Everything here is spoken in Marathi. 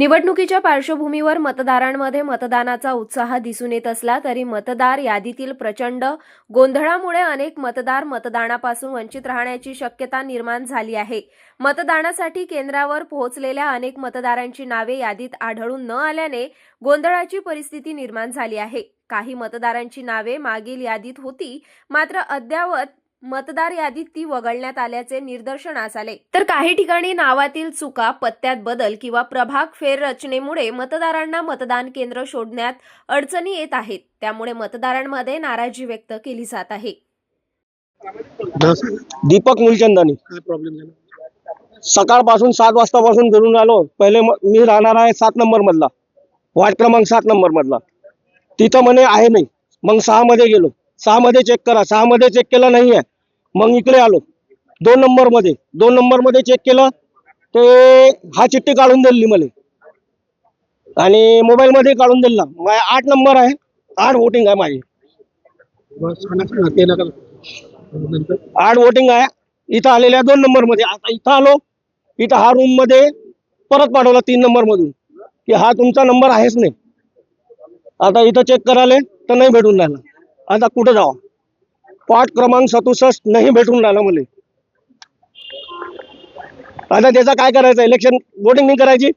निवडणुकीच्या पार्श्वभूमीवर मतदारांमध्ये मतदानाचा उत्साह दिसून येत असला तरी मतदार यादीतील प्रचंड गोंधळामुळे अनेक मतदार मतदानापासून वंचित राहण्याची शक्यता निर्माण झाली आहे. मतदानासाठी केंद्रावर पोहोचलेल्या अनेक मतदारांची नावे यादीत आढळून न आल्याने गोंधळाची परिस्थिती निर्माण झाली आहे. काही मतदारांची नावे मागील यादीत होती मात्र अद्यावत मतदार यादीत ती वगळण्यात आल्याचे निदर्शनास आले. तर काही ठिकाणी नावातील चुका पत्त्यात बदल किंवा प्रभाग फेररचनेमुळे मतदारांना मतदान केंद्र शोधण्यात अडचणी येत आहेत. त्यामुळे मतदारांमध्ये नाराजी व्यक्त केली जात आहे. दीपक मुलचंदानी. काय प्रॉब्लेम झाला सकाळपासून सात वाजतापासून फिरून आलो. पहिले म- मी राहणार आहे सात नंबर मधला. वार्ड क्रमांक सात नंबर मधला. तिथं म्हणे आहे नाही. मग सहा मध्ये गेलो. सहा मध्ये चेक करा. सहा मध्ये चेक केलं नाही आहे मग इकडे आलो. दोन नंबरमध्ये दोन नंबरमध्ये चेक केलं ते हा चिठ्ठी काढून दिली मला. आणि मोबाईल मध्ये काढून दिला. माझ्या आठ नंबर आहे. आठ वोटिंग आहे माझी. आठ वोटिंग आहे. इथं आलेल्या दोन नंबरमध्ये आता इथं आलो. इथं हा रूममध्ये परत पाठवला तीन नंबर मधून की हा तुमचा नंबर आहेच नाही. आता इथं चेक करायला तर नाही भेटून राहिला. आता कुठं जावा? पाठ क्रमांक सदुसष्ट नाही भेटून राहिला मला. आता त्याचा काय करायचं? इलेक्शन वोटिंग नाही करायची?